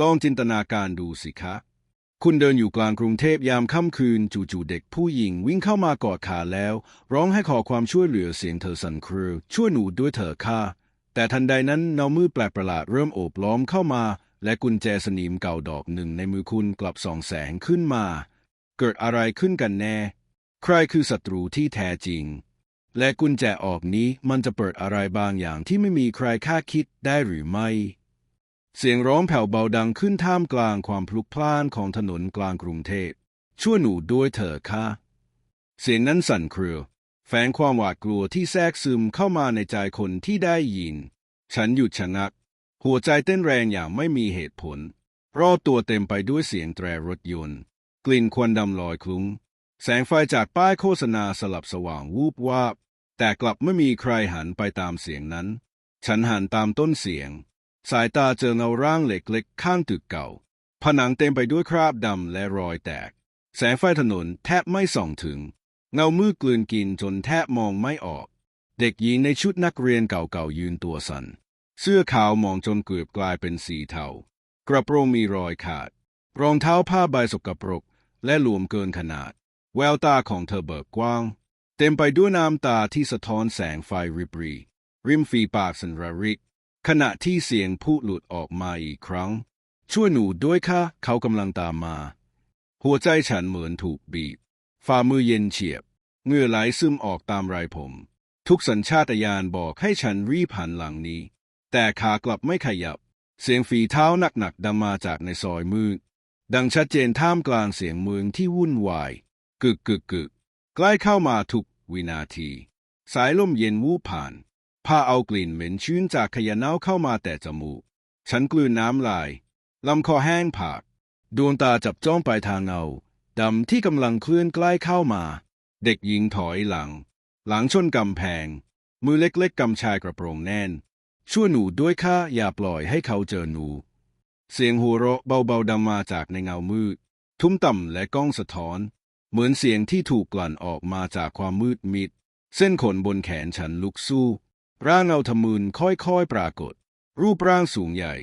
ลองจินตนาการดูสิคะ คุณเดินอยู่กลางกรุงเทพยามค่ำคืน จู่ๆเด็กผู้หญิงวิ่งเข้ามากอดขาแล้ว ร้องให้ขอความช่วยเหลือเสียงเธอสั่นเครือช่วยหนูด้วยเถอะค่ะ แต่ทันใดนั้นเงามืดแปลกประหลาดเริ่มโอบล้อมเข้ามา และกุญแจสนิมเก่าดอกหนึ่งในมือคุณกลับส่องแสงขึ้นมา เกิดอะไรขึ้นกันแน่ ใครคือศัตรูที่แท้จริง และกุญแจออกนี้มันจะเปิดอะไรบางอย่างที่ไม่มีใครคาดคิดได้หรือไม่ เสียงร้องแผ่วเบาดังขึ้นท่ามกลางความพลุกพล่านของถนนกลางกรุงเทพ ช่วยหนูด้วยเถอะค่ะ เสียงนั้นสั่นเครือ แฝงความหวาดกลัวที่แทรกซึมเข้ามาในใจคนที่ได้ยิน ฉันหยุดชะงัก หัวใจเต้นแรงอย่างไม่มีเหตุผล รอบตัวเต็มไปด้วยเสียงแตรรถยนต์ กลิ่นควันดำลอยคลุ้ง แสงไฟจากป้ายโฆษณาสลับสว่างวูบวาบ แต่กลับไม่มีใครหันไปตามเสียงนั้น ฉันหันตามต้นเสียง สายตาเจอเงาร่างเล็กๆข้างตึกเก่า ผนังเต็มไปด้วยคราบดำและรอยแตก แสงไฟถนนแทบไม่ส่องถึง เงามืดกลืนกินจนแทบมองไม่ออก เด็กหญิงในชุดนักเรียนเก่าๆยืนตัวสัน่นเสื้อขาวมองจนเกือบกลายเป็นสีเทากระโปรงมีรอยขาด รองเท้าผ้าใบสกปรก และหลวมเกินขนาด แววตาของเธอเบิกกว้าง เต็มไปด้วยน้ำตาที่สะท้อนแสงไฟริบรี ริมฝีปากสันระริก ขณะที่เสียงพูดหลุดออกมาอีกครั้ง ช่วยหนูด้วยค่ะเขากำลังตามมา หัวใจฉันเหมือนถูกบีบฝ่ามือเย็นเฉียบเหงื่อไหลซึมออกตามไรผม ทุกสัญชาตญาณบอกให้ฉันรีบหันหลังนี้ แต่ขากลับไม่ขยับ เสียงฝีเท้าหนักๆดังมาจากในซอยมืดดังชัดเจนท่ามกลางเสียงเมืองที่วุ่นวาย กึกกึกกึกใกล้เข้ามาทุกวินาที สายลมเย็นวูบผ่าน พาเอากลิ่นเหม็นชื้นจากขยะเน่าเข้ามาแต่จมูก ฉันกลืนน้ำลาย ลำคอแห้งผาก ดวงตาจับจ้องไปทางเงาดำที่กำลังเคลื่อนใกล้เข้ามา เด็กหญิงถอยหลัง หลังชนกำแพง มือเล็กๆกำชายกระโปรงแน่น ช่วยหนูด้วยค่ะอย่าปล่อยให้เขาเจอหนู เสียงหัวเราะเบาๆดังมาจากในเงามืด ทุ้มต่ำและก้องสะท้อน เหมือนเสียงที่ถูกกลั่นออกมาจากความมืดมิด เส้นขนบนแขนฉันลุกสู้ ร่างเงาทะมึนค่อยๆปรากฏ รูปร่างสูงใหญ่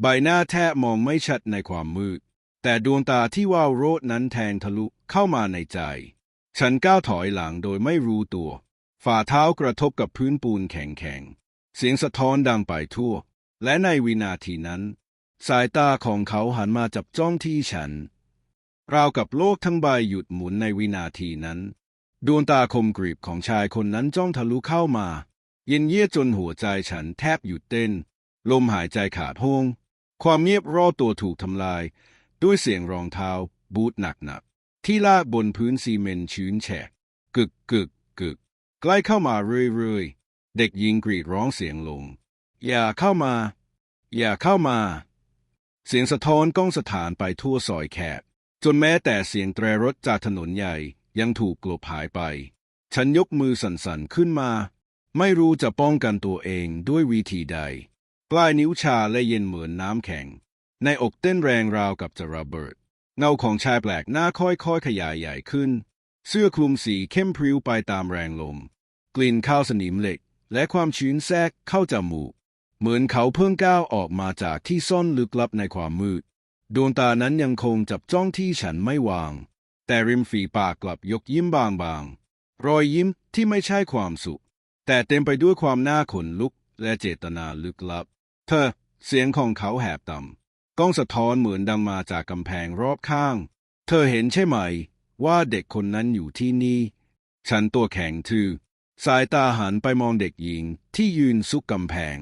ใบหน้าแทบมองไม่ชัดในความมืด แต่ดวงตาที่ว่าวโรดนั้นแทงทะลุเข้ามาในใจ ฉันก้าวถอยหลังโดยไม่รู้ตัว ฝ่าเท้ากระทบกับพื้นปูนแข็งๆ เสียงสะท้อนดังไปทั่ว และในวินาทีนั้น สายตาของเขาหันมาจับจ้องที่ฉัน ราวกับโลกทั้งใบหยุดหมุนในวินาทีนั้น ดวงตาคมกรีบของชายคนนั้นจ้องทะลุเข้ามา เย็นเยียดจนหัวใจฉันแทบหยุดเต้น ลมหายใจขาดห้วงความเงียบรอบตัวถูกทำลาย ด้วยเสียงรองเท้า บูทหนักๆที่ลากบนพื้นซีเมนต์ชื้นแฉะกึกกึกกึก ใกล้เข้ามาเรื่อยๆ เด็กหญิงกรีดร้องเสียงลง อย่าเข้ามา อย่าเข้ามา เสียงสะท้อนก้องสถานไปทั่วซอยแคบจนแม้แต่เสียงแตรรถจากถนนใหญ่ยังถูกกลบหายไป ฉันยกมือสั่นๆขึ้นมา ไม่รู้จะป้องกันตัวเองด้วยวิธีใด ปลายนิ้วชาและเย็นเหมือนน้ำแข็ง ในอกเต้นแรงราวกับจะระเบิด เงาของชายแปลกหน้าค่อยๆ ขยายใหญ่ขึ้น เสื้อคลุมสีเข้มพริ้วไปตามแรงลม กลิ่นข้าวสนิมเหล็ก และความชื้นแทรกเข้าจมูก เหมือนเขาเพิ่งก้าวออกมาจากที่ซ่อนลึกลับในความมืด ดวงตานั้นยังคงจับจ้องที่ฉันไม่วาง แต่ริมฝีปากกลับยกยิ้มบางๆ รอยยิ้มที่ไม่ใช่ความสุข แต่เต็มไปด้วยความน่าขนลุกและเจตนาลึกลับ เธอ เสียงของเขาแหบต่ำก้องสะท้อนเหมือนดังมาจากกำแพงรอบข้าง เธอเห็นใช่ไหม ว่าเด็กคนนั้นอยู่ที่นี่ ฉันตัวแข็งทื่อสายตาหันไปมองเด็กหญิงที่ยืนซุกกำแพง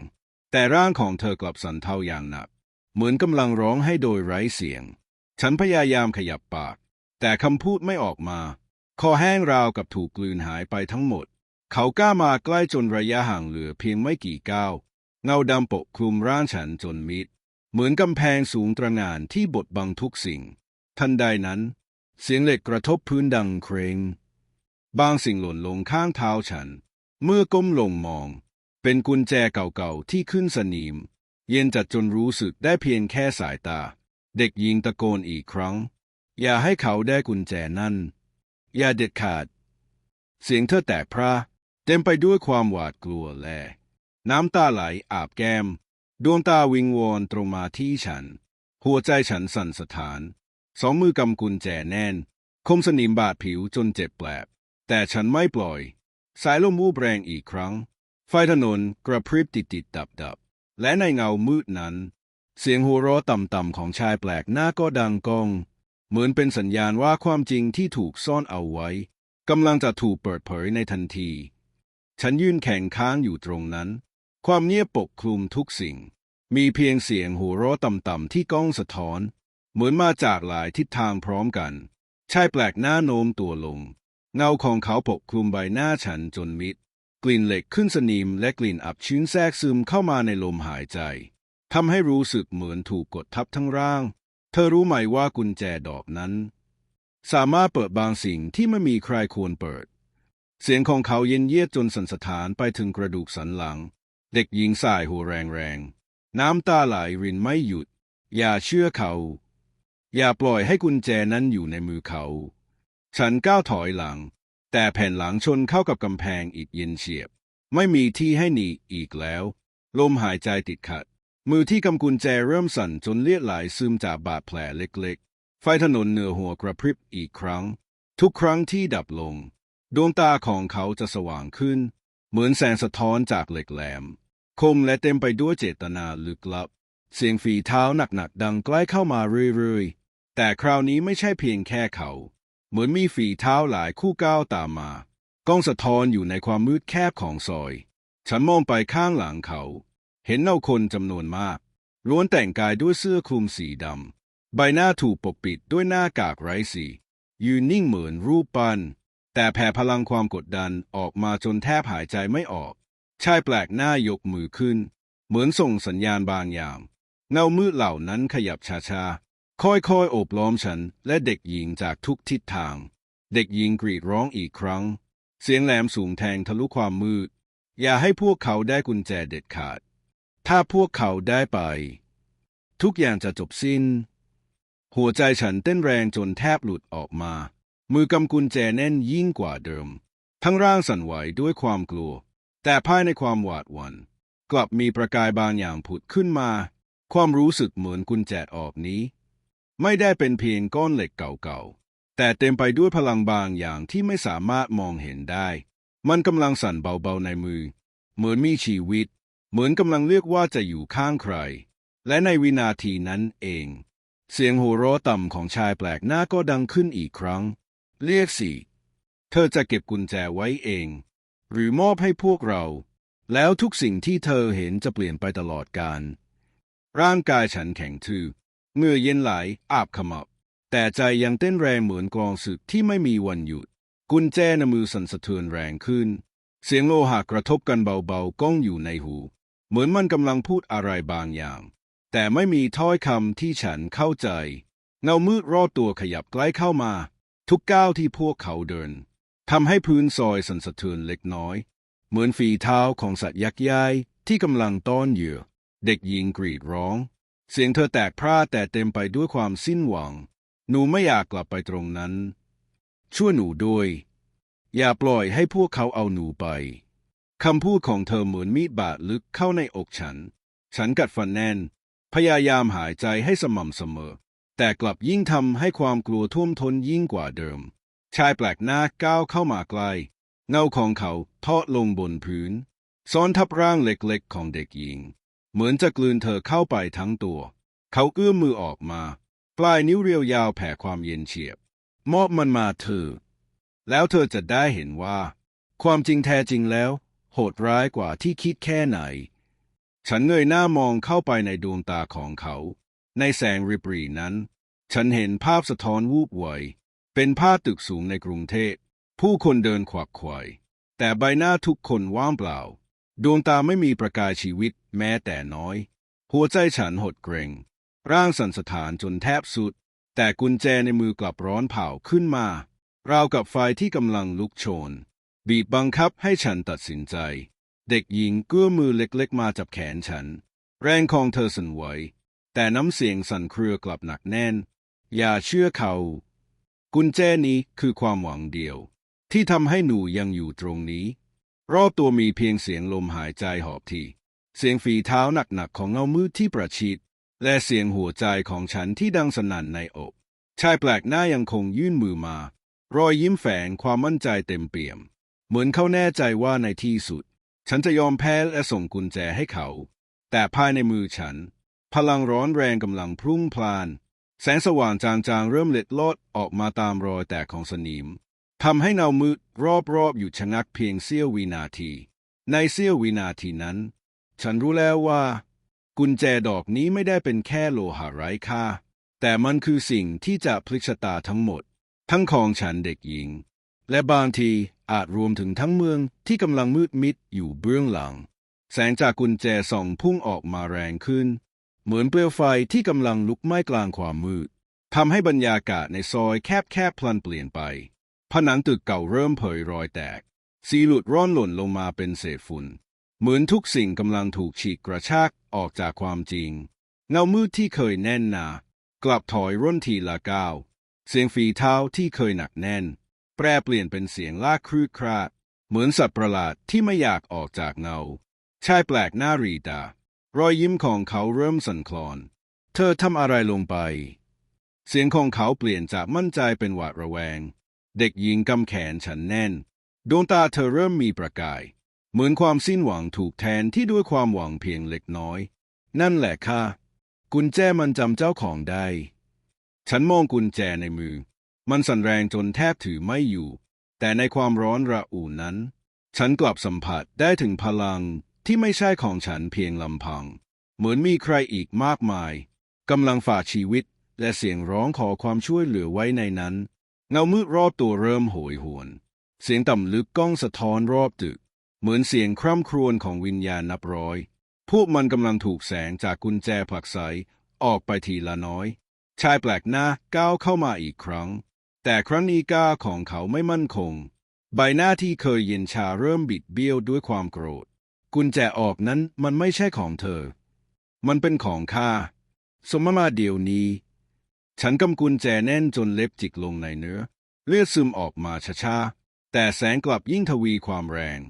แต่ร่างของเธอกลับสั่นเทาอย่างหนัก เหมือนกำลังร้องให้โดยไร้เสียง ฉันพยายามขยับปาก แต่คำพูดไม่ออกมา คอแห้งราวกับถูกกลืนหายไปทั้งหมด เขากล้ามาใกล้จนระยะห่างเหลือเพียงไม่กี่ก้าว เงาดำปกคลุมร่างฉันจนมิด เหมือนกำแพงสูงตระหง่านที่บดบังทุกสิ่ง ทันใดนั้น เสียงเหล็กกระทบพื้นดังเครงบางสิ่งหล่นลงข้างเท้าฉัน เมื่อก้มลงมอง เป็นกุญแจเก่าๆที่ขึ้นสนิม เย็นจัดจนรู้สึกได้เพียงแค่สายตา เด็กหญิงตะโกนอีกครั้ง อย่าให้เขาได้กุญแจนั่น อย่าเด็ดขาด เสียงเธอแตกพระ เต็มไปด้วยความหวาดกลัวและ น้ำตาไหลอาบแก้ม ดวงตาวิงวอนตรงมาที่ฉัน หัวใจฉันสั่นสะท้าน สองมือกำกุญแจแน่น คมสนิมบาดผิวจนเจ็บแปลบ แต่ฉันไม่ปล่อย สายลมวูบแรงอีกครั้ง ไฟถนนกระพริบติดติดดับดับ และในเงามืดนั้น เสียงหัวเราะต่ำๆของชายแปลกหน้าก็ดังก้อง เหมือนเป็นสัญญาณว่าความจริงที่ถูกซ่อนเอาไว้กำลังจะถูกเปิดเผยในทันที ฉันยืนแข็งค้างอยู่ตรงนั้น ความเงียบปกคลุมทุกสิ่ง มีเพียงเสียงหัวเราะต่ำๆที่ก้องสะท้อน เหมือนมาจากหลายทิศทางพร้อมกัน ชายแปลกหน้าโน้มตัวลง เงาของเขาปกคลุมใบหน้าฉันจนมิด กลิ่นเหล็กขึ้นสนิมและกลิ่นอับชื้นแทรกซึมเข้ามาในลมหายใจทำให้รู้สึกเหมือนถูกกดทับทั้งร่าง เธอรู้ไหมว่ากุญแจดอกนั้น สามารถเปิดบางสิ่งที่ไม่มีใครควรเปิด เสียงของเขาเย็นเยียดจนสันสะท้านไปถึงกระดูกสันหลัง เด็กหญิงสายหัวแรงๆน้ำตาไหลรินไม่หยุด อย่าเชื่อเขา อย่าปล่อยให้กุญแจนั้นอยู่ในมือเขา ฉันก้าวถอยหลัง แต่แผ่นหลังชนเข้ากับกำแพงอีกเย็นเฉียบ ไม่มีที่ให้หนีอีกแล้ว ลมหายใจติดขัด มือที่กำกุญแจเริ่มสั่นจนเลือดไหลซึมจากบาดแผลเล็กๆ ไฟถนนเหนือหัวกระพริบอีกครั้ง ทุกครั้งที่ดับลง ดวงตาของเขาจะสว่างขึ้น เหมือนแสงสะท้อนจากเหล็กแหลม คมและเต็มไปด้วยเจตนาลึกลับ เสียงฝีเท้าหนักๆดังใกล้เข้ามาเรื่อยๆ แต่คราวนี้ไม่ใช่เพียงแค่เขา เหมือนมีฝีเท้าหลายคู่ก้าวตามมากล้องสะท้อนอยู่ในความมืดแคบของซอย ฉันมองไปข้างหลังเขา เห็นเงาคนจำนวนมากล้วนแต่งกายด้วยเสื้อคลุมสีดำ ใบหน้าถูกปกปิดด้วยหน้ากากไร้สียืนนิ่งเหมือนรูปปั้น แต่แผ่พลังความกดดันออกมาจนแทบหายใจไม่ออก ชายแปลกหน้ายกมือขึ้น เหมือนส่งสัญญาณบางอย่าง เงามืดเหล่านั้นขยับช้าๆ ค่อยๆโอบล้อมฉันและเด็กหญิงจากทุกทิศทาง เด็กหญิงกรีดร้องอีกครั้ง เสียงแหลมสูงแทงทะลุความมืด อย่าให้พวกเขาได้กุญแจเด็ดขาด ถ้าพวกเขาได้ไป ทุกอย่างจะจบสิ้น หัวใจฉันเต้นแรงจนแทบหลุดออกมา มือกำกุญแจแน่นยิ่งกว่าเดิม ทั้งร่างสั่นไหวด้วยความกลัว แต่ภายในความหวาดหวัน่นกลับมีประกายบางอย่างผุดขึ้นมา ความรู้สึกเหมือนกุญแจออกนี้ ไม่ได้เป็นเพียงก้อนเหล็กเก่าๆ แต่เต็มไปด้วยพลังบางอย่างที่ไม่สามารถมองเห็นได้ มันกำลังสั่นเบาๆในมือ เหมือนมีชีวิต เหมือนกำลังเลือกว่าจะอยู่ข้างใคร และในวินาทีนั้นเอง เสียงโหัวเราะต่ำของชายแปลกหน้าก็ดังขึ้นอีกครั้ง เรียกสิเธอจะเก็บกุญแจไว้เอง หรือมอบให้พวกเรา แล้วทุกสิ่งที่เธอเห็นจะเปลี่ยนไปตลอดกาลร่างกายฉันแข็งทื่อเหงื่อเย็นไหลอาบขมับ แต่ใจยังเต้นแรงเหมือนกองศึกที่ไม่มีวันหยุด กุญแจในมือสั่นสะเทือนแรงขึ้น เสียงโลหะกระทบกันเบาๆก้องอยู่ในหู เหมือนมันกำลังพูดอะไรบางอย่าง แต่ไม่มีถ้อยคำที่ฉันเข้าใจ เงามืดรอบตัวขยับใกล้เข้ามา ทุกก้าวที่พวกเขาเดินทำให้พื้นซอยสั่นสะเทือนเล็กน้อย เหมือนฝีเท้าของสัตว์ยักษ์ใหญ่ที่กำลังต้อนเหยื่อ เด็กหญิงกรีดร้อง เสียงเธอแตกพร่าแต่เต็มไปด้วยความสิ้นหวัง หนูไม่อยากกลับไปตรงนั้น ช่วยหนูด้วย อย่าปล่อยให้พวกเขาเอาหนูไปคำพูดของเธอเหมือนมีดบาดลึกเข้าในอกฉัน ฉันกัดฟันแน่น พยายามหายใจให้สม่ำเสมอ แต่กลับยิ่งทำให้ความกลัวท่วมท้นยิ่งกว่าเดิม ชายแปลกหน้าก้าวเข้ามาใกล้เงาของเขาทอดลงบนพื้น ซ้อนทับร่างเล็กๆ ของเด็กหญิง เหมือนจะกลืนเธอเข้าไปทั้งตัว เขาเอื้อมมือออกมา ปลายนิ้วเรียวยาวแผ่ความเย็นเฉียบ มอบมันมาเธอ แล้วเธอจะได้เห็นว่า ความจริงแท้จริงแล้ว โหดร้ายกว่าที่คิดแค่ไหน ฉันเงยหน้ามองเข้าไปในดวงตาของเขา ในแสงริบรีนั้น ฉันเห็นภาพสะท้อนวูบไวเป็นภาพตึกสูงในกรุงเทพผู้คนเดินขวักไขว่แต่ใบหน้าทุกคนว่างเปล่า ดวงตาไม่มีประกายชีวิตแม้แต่น้อย หัวใจฉันหดเกรงร่างสั่นสะท้านจนแทบสุด แต่กุญแจในมือกลับร้อนเผาขึ้นมา ราวกับไฟที่กำลังลุกโชน บีบบังคับให้ฉันตัดสินใจ เด็กหญิงเกื้อมือเล็กๆมาจับแขนฉัน แรงของเธอสั่นไหว แต่น้ำเสียงสั่นเครือกลับหนักแน่น อย่าเชื่อเขา กุญแจนี้คือความหวังเดียว ที่ทำให้หนูยังอยู่ตรงนี้ รอบตัวมีเพียงเสียงลมหายใจหอบทีเสียงฝีเท้าหนักๆของเงามืดที่ประชิดและเสียงหัวใจของฉันที่ดังสนั่นในอกชายแปลกหน้ายังคงยื่นมือมา รอยยิ้มแฝงความมั่นใจเต็มเปี่ยม เหมือนเขาแน่ใจว่าในที่สุด ฉันจะยอมแพ้และส่งกุญแจให้เขา แต่ภายในมือฉัน พลังร้อนแรงกำลังพรุ่งพลาน แสงสว่างจางๆเริ่มเล็ดลอดออกมาตามรอยแตกของสนิมทำให้เงามืดรอบๆอยู่ชะงักเพียงเสี้ยววินาที ในเสี้ยววินาทีนั้น ฉันรู้แล้วว่า กุญแจดอกนี้ไม่ได้เป็นแค่โลหะไร้ค่า แต่มันคือสิ่งที่จะพลิกชะตาทั้งหมด ทั้งของฉันเด็กหญิง และบางทีอาจรวมถึงทั้งเมืองที่กำลังมืดมิดอยู่เบื้องหลัง แสงจากกุญแจส่องพุ่งออกมาแรงขึ้น เหมือนเปลวไฟที่กำลังลุกไหม้กลางความมืดทำให้บรรยากาศในซอยแคบๆพลันเปลี่ยนไป ผนังตึกเก่าเริ่มเผยรอยแตก สีหลุดร่อนหล่นลงมาเป็นเศษฝุ่น เหมือนทุกสิ่งกำลังถูกฉีกกระชากออกจากความจริง เงามืดที่เคยแน่นหนากลับถอยร่นทีละก้าว เสียงฝีเท้าที่เคยหนักแน่น แปรเปลี่ยนเป็นเสียงลากครืดคราด เหมือนสัตว์ประหลาดที่ไม่อยากออกจากเงา ชายแปลกหน้ารีตา รอยยิ้มของเขาเริ่มสั่นคลอน เธอทำอะไรลงไป เสียงของเขาเปลี่ยนจากมั่นใจเป็นหวาดระแวง เด็กหญิงกำแขนฉันแน่น ดวงตาเธอเริ่มมีประกาย เหมือนความสิ้นหวังถูกแทนที่ด้วยความหวังเพียงเล็กน้อย นั่นแหละค่ะ กุญแจมันจำเจ้าของได้ ฉันมองกุญแจในมือ มันสั่นแรงจนแทบถือไม่อยู่ แต่ในความร้อนระอุนั้น ฉันกลับสัมผัสได้ถึงพลัง ที่ไม่ใช่ของฉันเพียงลำพัง เหมือนมีใครอีกมากมายกำลังฝากชีวิตและเสียงร้องขอความช่วยเหลือไว้ในนั้น เงามืดรอบตัวเริ่มโหยหวน เสียงต่ำลึกก้องสะท้อนรอบตึก เหมือนเสียงคร่ำครวญของวิญญาณนับร้อย พวกมันกำลังถูกแสงจากกุญแจผลักไสออกไปทีละน้อย ชายแปลกหน้าก้าวเข้ามาอีกครั้ง แต่ครั้งนี้ก้าของเขาไม่มั่นคง ใบหน้าที่เคยเย็นชาเริ่มบิดเบี้ยวด้วยความโกรธ กุญแจออกนั้นมันไม่ใช่ของเธอ มันเป็นของข้า สมมาเดี๋ยวนี้ ฉันกำกุญแจแน่นจนเล็บจิกลงในเนื้อ เลือดซึมออกมาช้าๆ แต่แสงกลับยิ่งทวีความแรง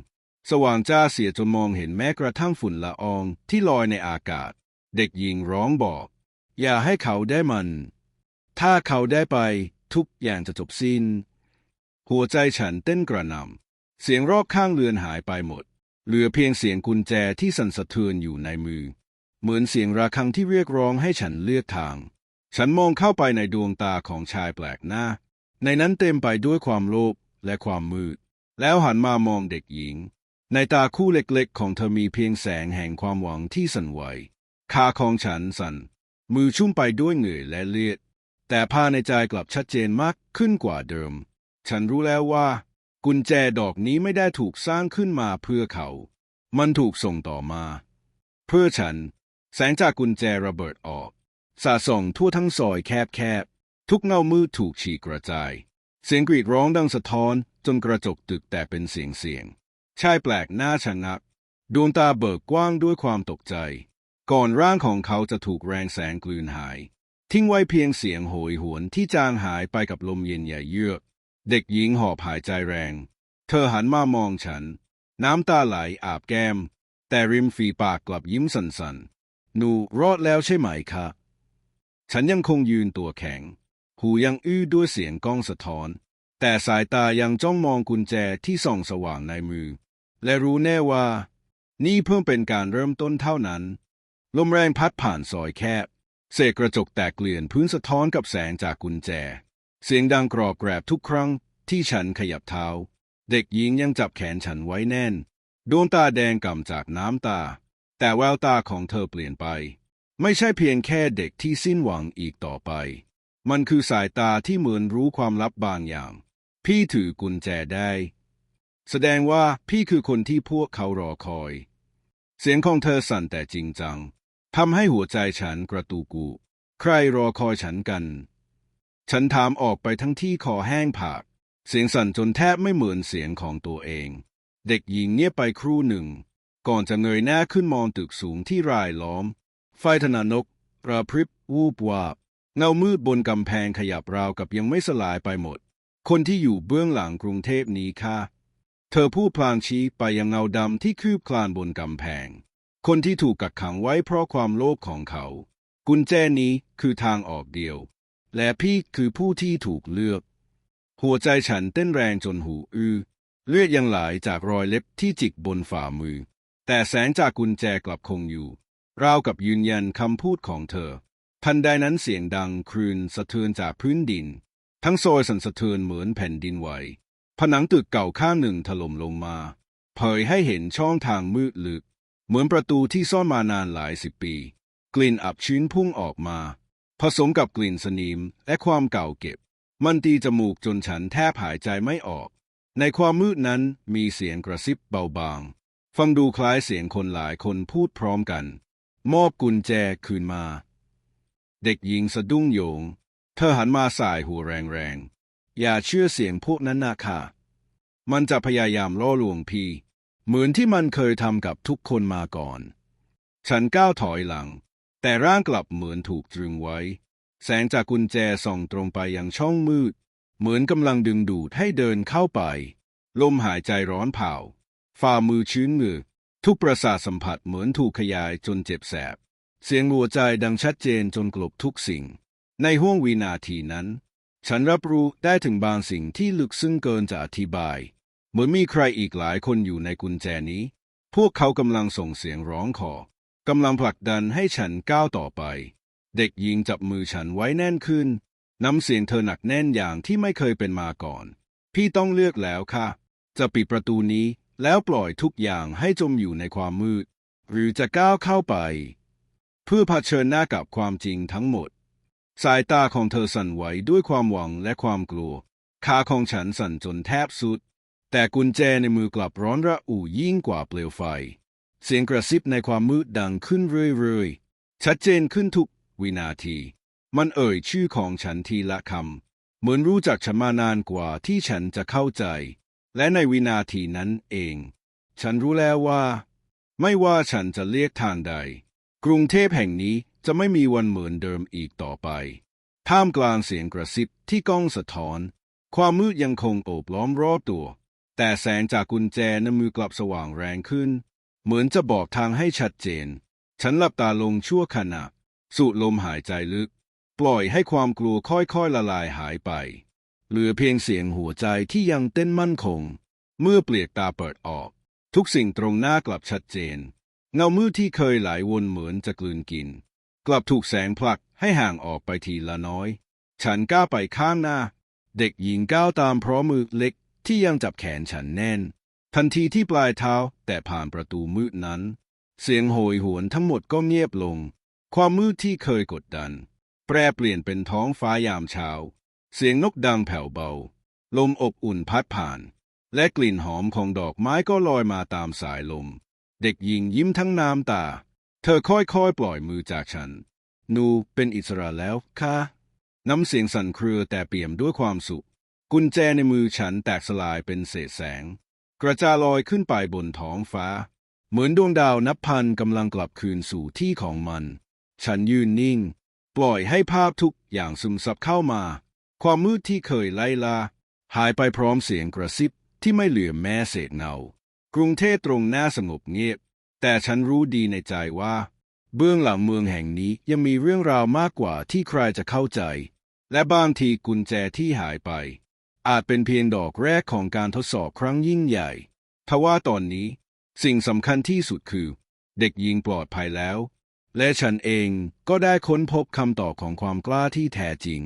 สว่างจ้าเสียจนมองเห็นแม้กระทั่งฝุ่นละอองที่ลอยในอากาศ เด็กหญิงร้องบอก อย่าให้เขาได้มัน ถ้าเขาได้ไปทุกอย่างจะจบสิ้น หัวใจฉันเต้นกระหน่ำเสียงรอบข้างเรือนหายไปหมด เหลือเพียงเสียงกุญแจที่สั่นสะเทือนอยู่ในมือ เหมือนเสียงระฆังที่เรียกร้องให้ฉันเลือกทาง ฉันมองเข้าไปในดวงตาของชายแปลกหน้า ในนั้นเต็มไปด้วยความโลภและความมืด แล้วหันมามองเด็กหญิง ในตาคู่เล็กๆ ของเธอมีเพียงแสงแห่งความหวังที่สั่นไหวขาของฉันสั่น มือชุ่มไปด้วยเหงื่อและเลือด แต่ภายในใจกลับชัดเจนมากขึ้นกว่าเดิม ฉันรู้แล้วว่า กุญแจดอกนี้ไม่ได้ถูกสร้างขึ้นมาเพื่อเขา มันถูกส่งต่อมา เพื่อฉัน แสงจากกุญแจระเบิดออก สาส่องทั่วทั้งซอยแคบๆ ทุกเงามืดถูกฉีกกระจาย เสียงกรีดร้องดังสะท้อนจนกระจกตึกแต่เป็นเสียงเสียง ชายแปลกหน้าชะงัก ดวงตาเบิกกว้างด้วยความตกใจ ก่อนร่างของเขาจะถูกแรงแสงกลืนหาย ทิ้งไว้เพียงเสียงโหยหวนที่จางหายไปกับลมเย็นอย่เยือก เด็กหญิงหอบหายใจแรง เธอหันมามองฉัน น้ำตาไหลอาบแก้ม แต่ริมฝีปากกลับยิ้มสันๆ หนูรอดแล้วใช่ไหมคะ ฉันยังคงยืนตัวแข็ง หูยังอื้อด้วยเสียงก้องสะท้อน แต่สายตายังจ้องมองกุญแจที่ส่องสว่างในมือ และรู้แน่ว่า นี่เพิ่งเป็นการเริ่มต้นเท่านั้น ลมแรงพัดผ่านซอยแคบ เศษกระจกแตกเกลื่อนพื้นสะท้อนกับแสงจากกุญแจ เสียงดังกรอบแกรบทุกครั้งที่ฉันขยับเท้า เด็กหญิงยังจับแขนฉันไว้แน่น ดวงตาแดงก่ำจากน้ำตา แต่แววตาของเธอเปลี่ยนไป ไม่ใช่เพียงแค่เด็กที่สิ้นหวังอีกต่อไป มันคือสายตาที่เหมือนรู้ความลับบางอย่าง พี่ถือกุญแจได้ แสดงว่าพี่คือคนที่พวกเขารอคอย เสียงของเธอสั่นแต่จริงจังทำให้หัวใจฉันกระตูกูใครรอคอยฉันกัน ฉันถามออกไปทั้งที่คอแห้งผาก เสียงสั่นจนแทบไม่เหมือนเสียงของตัวเอง เด็กหญิงเงียบไปครู่หนึ่ง ก่อนจะเงยหน้าขึ้นมองตึกสูงที่รายล้อม ไฟธนานกระพริบวูบวาบเงามืดบนกำแพงขยับราวกับยังไม่สลายไปหมด คนที่อยู่เบื้องหลังกรุงเทพนี้ค่ะ เธอพูดพลางชี้ไปยังเงาดำที่คืบคลานบนกำแพง คนที่ถูกกักขังไว้เพราะความโลภของเขา กุญแจนี้คือทางออกเดียว และพี่คือผู้ที่ถูกเลือก หัวใจฉันเต้นแรงจนหูอื้อ เลือดยังไหลจากรอยเล็บที่จิกบนฝ่ามือ แต่แสงจากกุญแจกลับคงอยู่ ราวกับยืนยันคำพูดของเธอทันใดนั้นเสียงดังครืนสะเทือนจากพื้นดิน ทั้งซอยสั่นสะเทือนเหมือนแผ่นดินไหว ผนังตึกเก่าข้างหนึ่งถล่มลงมา เผยให้เห็นช่องทางมืดลึก เหมือนประตูที่ซ่อนมานานหลายสิบปี กลิ่นอับชื้นพุ่งออกมา ผสมกับกลิ่นสนิมและความเก่าเก็บ มันตีจมูกจนฉันแทบหายใจไม่ออก ในความมืดนั้นมีเสียงกระซิบเบาบาง ฟังดูคล้ายเสียงคนหลายคนพูดพร้อมกัน มอบกุญแจคืนมา เด็กหญิงสะดุ้งโยง เธอหันมาสายหัวแรงๆ อย่าเชื่อเสียงพวกนั้นนะค่ะ มันจะพยายามล่อลวงพี่ เหมือนที่มันเคยทำกับทุกคนมาก่อน ฉันก้าวถอยหลัง แต่ร่างกลับเหมือนถูกตรึงไว้ แสงจากกุญแจส่องตรงไปยังช่องมืด เหมือนกำลังดึงดูดให้เดินเข้าไป ลมหายใจร้อนเผาฝ่ามือชื้นมือ ทุกประสาทสัมผัสเหมือนถูกขยายจนเจ็บแสบ เสียงหัวใจดังชัดเจนจนกลบทุกสิ่ง ในห้วงวินาทีนั้น ฉันรับรู้ได้ถึงบางสิ่งที่ลึกซึ้งเกินจะอธิบาย เหมือนมีใครอีกหลายคนอยู่ในกุญแจนี้ พวกเขากำลังส่งเสียงร้องขอ กำลังผลักดันให้ฉันก้าวต่อไป เด็กหญิงจับมือฉันไว้แน่นขึ้น น้ำเสียงเธอหนักแน่นอย่างที่ไม่เคยเป็นมาก่อน พี่ต้องเลือกแล้วค่ะ จะปิดประตูนี้แล้วปล่อยทุกอย่างให้จมอยู่ในความมืด หรือจะก้าวเข้าไป เพื่อเผชิญหน้ากับความจริงทั้งหมด สายตาของเธอสั่นไหวด้วยความหวังและความกลัวขาของฉันสั่นจนแทบสุด แต่กุญแจในมือกลับร้อนระอุยิ่งกว่าเปลวไฟ เสียงกระซิบในความมืดดังขึ้นเรื่อยๆ ชัดเจนขึ้นทุกวินาที มันเอ่ยชื่อของฉันทีละคำ เหมือนรู้จักฉันมานานกว่าที่ฉันจะเข้าใจ และในวินาทีนั้นเอง ฉันรู้แล้วว่า ไม่ว่าฉันจะเรียกทางใด กรุงเทพแห่งนี้จะไม่มีวันเหมือนเดิมอีกต่อไป ท่ามกลางเสียงกระซิบที่ก้องสะท้อน ความมืดยังคงโอบล้อมรอบตัว แต่แสงจากกุญแจในมือกลับสว่างแรงขึ้น เหมือนจะบอกทางให้ชัดเจน ฉันหลับตาลงชั่วขณะ สูดลมหายใจลึก ปล่อยให้ความกลัวค่อยๆละลายหายไป เหลือเพียงเสียงหัวใจที่ยังเต้นมั่นคง เมื่อเปลียกตาเปิดออก ทุกสิ่งตรงหน้ากลับชัดเจน เงามืดที่เคยไหลวนเหมือนจะกลืนกิน กลับถูกแสงผลักให้ห่างออกไปทีละน้อย ฉันก้าวไปข้างหน้า เด็กหญิงก้าวตามพร้อมมือเล็กที่ยังจับแขนฉันแน่น ทันทีที่ปลายเท้าแต่ผ่านประตูมืดนั้น เสียงโหยหวนทั้งหมดก็เงียบลง ความมืดที่เคยกดดัน แปรเปลี่ยนเป็นท้องฟ้ายามเช้า เสียงนกดังแผ่วเบา ลมอบอุ่นพัดผ่าน และกลิ่นหอมของดอกไม้ก็ลอยมาตามสายลม เด็กหญิงยิ้มทั้งน้ำตา เธอค่อยๆปล่อยมือจากฉันหนูเป็นอิสระแล้วค่ะน้ำเสียงสั่นเครือแต่เปี่ยมด้วยความสุข กุญแจในมือฉันแตกสลายเป็นเศษแสง กระจายลอยขึ้นไปบนท้องฟ้า เหมือนดวงดาวนับพันกำลังกลับคืนสู่ที่ของมัน ฉันยืนนิ่ง ปล่อยให้ภาพทุกอย่างซึมซับเข้ามา ความมืดที่เคยไล่ลาหายไปพร้อมเสียงกระซิบที่ไม่เหลือแม้เศษเงากรุงเทพตรงหน้าสงบเงียบ แต่ฉันรู้ดีในใจว่า เบื้องหลังเมืองแห่งนี้ยังมีเรื่องราวมากกว่าที่ใครจะเข้าใจ และบางทีกุญแจที่หายไป อาจเป็นเพียงดอกแรกของการทดสอบครั้งยิ่งใหญ่ ทว่าตอนนี้สิ่งสำคัญที่สุดคือ เด็กยิงปลอดภัยแล้ว และฉันเองก็ได้ค้นพบคำตอบของความกล้าที่แท้จริง